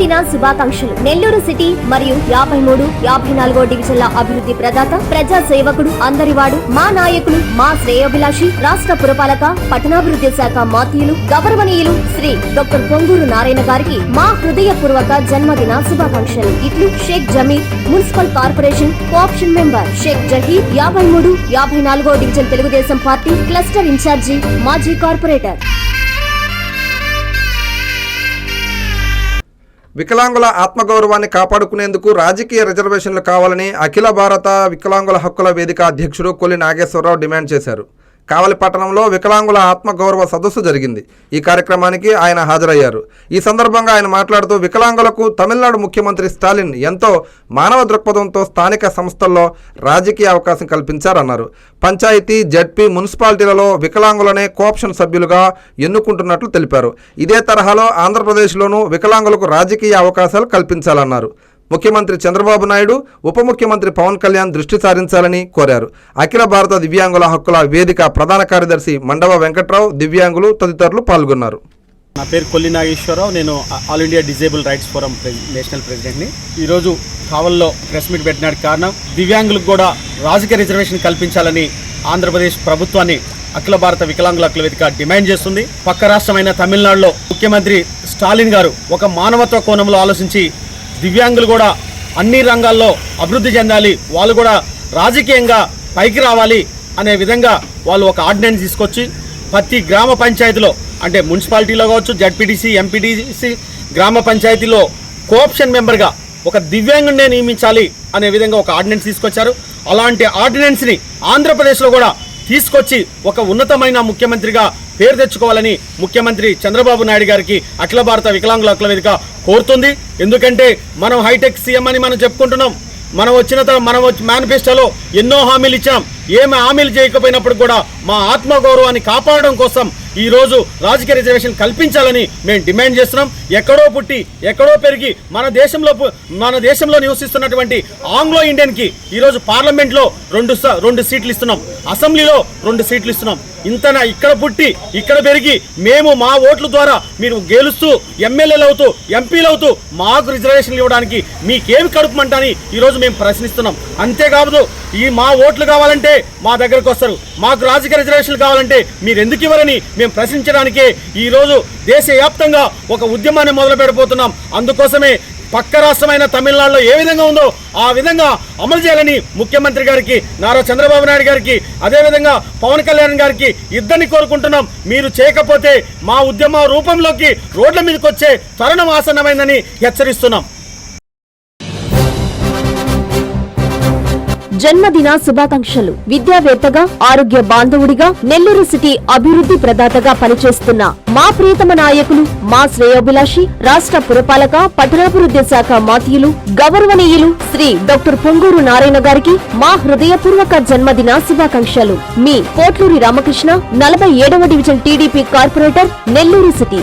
జన్మదిన శుభాకాంక్షలు. నెల్లూరు సిటీ మరియు యాభై మూడు యాభై నాలుగో డివిజన్ల అభివృద్ధి ప్రదాత ప్రజా సేవకుడు అందరివాడు మా నాయకులు మా శ్రేయోభిలాషి రాష్ట్ర పురపాలక పట్టణాభివృద్ధి శాఖ మాతీయులు గౌరవనీయులు శ్రీ డాక్టర్ పొంగూరు నారాయణ గారికి మా హృదయపూర్వక జన్మదిన శుభాకాంక్షలు. ఇట్లు Sheikh Jameer municipal corporation cooption member Sheikh Zaheer యాభై మూడు యాభై నాలుగో division Telugu Desam party cluster incharge మాజీ కార్పొరేటర్. వికలాంగుల ఆత్మగౌరవాన్ని కాపాడుకునేందుకు రాజకీయ రిజర్వేషన్లు కావాలని అఖిల భారత వికలాంగుల హక్కుల వేదిక అధ్యక్షుడు కొల్లి నాగేశ్వరరావు డిమాండ్ చేశారు. కావలి పట్టణంలో వికలాంగుల ఆత్మగౌరవ సదస్సు జరిగింది. ఈ కార్యక్రమానికి ఆయన హాజరయ్యారు. ఈ సందర్భంగా ఆయన మాట్లాడుతూ వికలాంగులకు తమిళనాడు ముఖ్యమంత్రి స్టాలిన్ ఎంతో మానవ దృక్పథంతో స్థానిక సంస్థల్లో రాజకీయ అవకాశం కల్పించారన్నారు. పంచాయతీ జడ్పీ మున్సిపాలిటీలలో వికలాంగులనే కోఆప్షన్ సభ్యులుగా ఎన్నుకుంటున్నట్లు తెలిపారు. ఇదే తరహాలో ఆంధ్రప్రదేశ్లోనూ వికలాంగులకు రాజకీయ అవకాశాలు కల్పించాలన్నారు. ముఖ్యమంత్రి చంద్రబాబు నాయుడు ఉప ముఖ్యమంత్రి పవన్ కళ్యాణ్ దృష్టి సారించాలని కోరారు. అఖిల భారత దివ్యాంగుల హక్కుల వేదిక ప్రధాన కార్యదర్శి మండవ వెంకట్రావు దివ్యాంగులు తదితరులు పాల్గొన్నారు. నా పేరు కొల్లి నాగేశ్వరరావు. నేను all India disabled rights forum national ప్రెసిడెంట్ని. ఈరోజు కావల్లో ప్రెస్ మీట్ పెట్టడానికి కారణం దివ్యాంగులకు కూడా రాజకీయ రిజర్వేషన్ కల్పించాలని ఆంధ్రప్రదేశ్ ప్రభుత్వాన్ని అఖిల భారత వికలాంగుల హక్కుల వేదిక డిమాండ్ చేస్తుంది. పక్క రాష్ట్రమైన తమిళనాడులో ముఖ్యమంత్రి స్టాలిన్ గారు ఒక మానవత్వ కోణంలో ఆలోచించి దివ్యాంగులు కూడా అన్ని రంగాల్లో అభివృద్ధి చెందాలి. వాళ్ళు కూడా రాజకీయంగా పైకి రావాలి అనే విధంగా వాళ్ళు ఒక ఆర్డినెన్స్ తీసుకొచ్చి ప్రతి గ్రామ పంచాయతీలో అంటే మున్సిపాలిటీలో కావచ్చు జడ్పీటీసీ ఎంపీటీసీ గ్రామ పంచాయతీలో కోఆప్షన్ మెంబర్గా ఒక దివ్యాంగుడినే నియమించాలి అనే విధంగా ఒక ఆర్డినెన్స్ తీసుకొచ్చారు. అలాంటి ఆర్డినెన్స్ని ఆంధ్రప్రదేశ్లో కూడా తీసుకొచ్చి ఒక ఉన్నతమైన ముఖ్యమంత్రిగా పేరు తెచ్చుకోవాలని ముఖ్యమంత్రి చంద్రబాబు నాయుడు గారికి అఖిల భారత వికలాంగుల హక్కుల వేదిక కోరుతుంది. ఎందుకంటే మనం హైటెక్ సీఎం అని మనం చెప్పుకుంటున్నాం. మనం వచ్చిన తర్వాత మనం మేనిఫెస్టోలో ఎన్నో హామీలు ఇచ్చాం. ఏమి హామీలు చేయకపోయినప్పుడు కూడా మా ఆత్మగౌరవాన్ని కాపాడడం కోసం ఈరోజు రాజకీయ రిజర్వేషన్ కల్పించాలని మేము డిమాండ్ చేస్తున్నాం. ఎక్కడో పుట్టి ఎక్కడో పెరిగి మన దేశంలో మన దేశంలో నివసిస్తున్నటువంటి ఆంగ్లో ఇండియన్కి ఈరోజు పార్లమెంట్లో రెండు స- రెండు సీట్లు ఇస్తున్నాం. అసెంబ్లీలో రెండు సీట్లు ఇస్తున్నాం. ఇంతన ఇక్కడ పుట్టి ఇక్కడ పెరిగి మేము మా ఓట్ల ద్వారా మీరు గెలుస్తూ ఎమ్మెల్యేలు అవుతూ ఎంపీలు అవుతూ మాకు రిజర్వేషన్లు ఇవ్వడానికి మీకేమి కడుపుమంటని ఈరోజు మేము ప్రశ్నిస్తున్నాం. అంతేకాదు ఈ మా ఓట్లు కావాలంటే మా దగ్గరకు వస్తారు. మాకు రాజకీయ రిజర్వేషన్లు కావాలంటే మీరు ఎందుకు ఇవ్వరని మేము ప్రశ్నించడానికే ఈరోజు దేశవ్యాప్తంగా ఒక ఉద్యమాన్ని మొదలు పెడబోతున్నాం. అందుకోసమే పక్క రాష్ట్రమైన తమిళనాడులో ఏ విధంగా ఉందో ఆ విధంగా అమలు చేయాలని ముఖ్యమంత్రి గారికి నారా చంద్రబాబు నాయుడు గారికి అదేవిధంగా పవన్ కళ్యాణ్ గారికి ఇద్దరిని కోరుకుంటున్నాం. మీరు చేయకపోతే మా ఉద్యమ రూపంలోకి రోడ్ల మీదకి వచ్చే తరుణం ఆసన్నమైందని హెచ్చరిస్తున్నాం. జన్మదిన శుభాకాంక్షలు. విద్యావేత్తగా ఆరోగ్య బాంధవుడిగా నెల్లూరు సిటీ అభివృద్ధి ప్రదాతగా పనిచేస్తున్న మా ప్రియతమ నాయకులు మా శ్రేయోభిలాషి రాష్ట్ర పురపాలక పట్టణాభివృద్ధి శాఖ మాతీయులు గౌరవనీయులు శ్రీ డాక్టర్ పొంగూరు నారాయణ గారికి మా హృదయపూర్వక జన్మదిన శుభాకాంక్షలు. మీ కోట్లూరి రామకృష్ణ నలభై ఏడవ division TDP corporator Nellore city.